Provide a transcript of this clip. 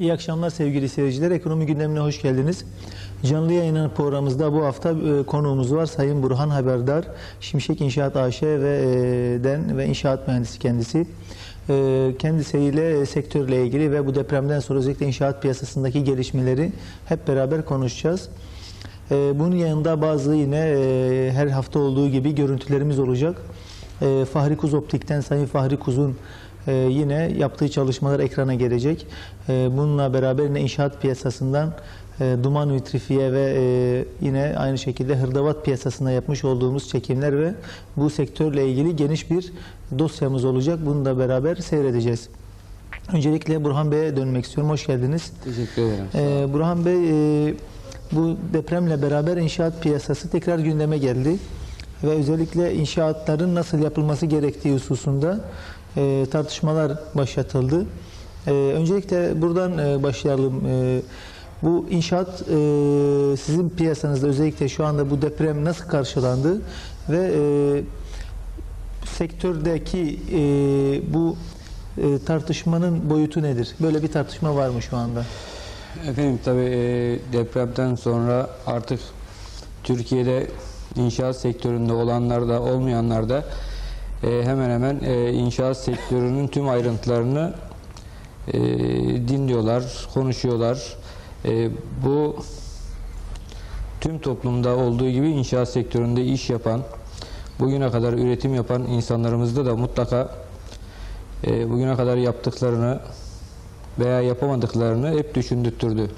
İyi akşamlar sevgili seyirciler. Ekonomi gündemine hoş geldiniz. Canlı yayının programımızda bu hafta e, konuğumuz var. Sayın Burhan Haberdar, Şimşek İnşaat AŞ ve den ve inşaat mühendisi kendisi. E, kendisiyle e, sektörle ilgili ve bu depremden sonra özellikle inşaat piyasasındaki gelişmeleri hep beraber konuşacağız. Bunun yanında bazı yine her hafta olduğu gibi görüntülerimiz olacak. Fahri Kuz Optik'ten Sayın Fahri Kuz'un e, yine yaptığı çalışmalar ekrana gelecek. E, bununla beraber yine inşaat piyasasından e, duman vitrifiye ve e, yine aynı şekilde hırdavat piyasasında yapmış olduğumuz çekimler ve bu sektörle ilgili geniş bir dosyamız olacak. Bunu da beraber seyredeceğiz. Öncelikle Burhan Bey'e dönmek istiyorum. Hoş geldiniz. Teşekkür ederim. Ee, Burhan Bey, e, bu depremle beraber inşaat piyasası tekrar gündeme geldi ve özellikle inşaatların nasıl yapılması gerektiği hususunda e, tartışmalar başlatıldı. E, öncelikle buradan e, başlayalım. E, bu inşaat e, sizin piyasanızda özellikle şu anda bu deprem nasıl karşılandı ve e, sektördeki e, bu e, tartışmanın boyutu nedir? Böyle bir tartışma var mı şu anda? Efendim tabii e, depremden sonra artık Türkiye'de inşaat sektöründe olanlar da olmayanlar da e, hemen hemen e, inşaat sektörünün tüm ayrıntılarını e, dinliyorlar, konuşuyorlar. Bu tüm toplumda olduğu gibi inşaat sektöründe iş yapan, bugüne kadar üretim yapan insanlarımızda da mutlaka bugüne kadar yaptıklarını veya yapamadıklarını hep düşündürttürdü.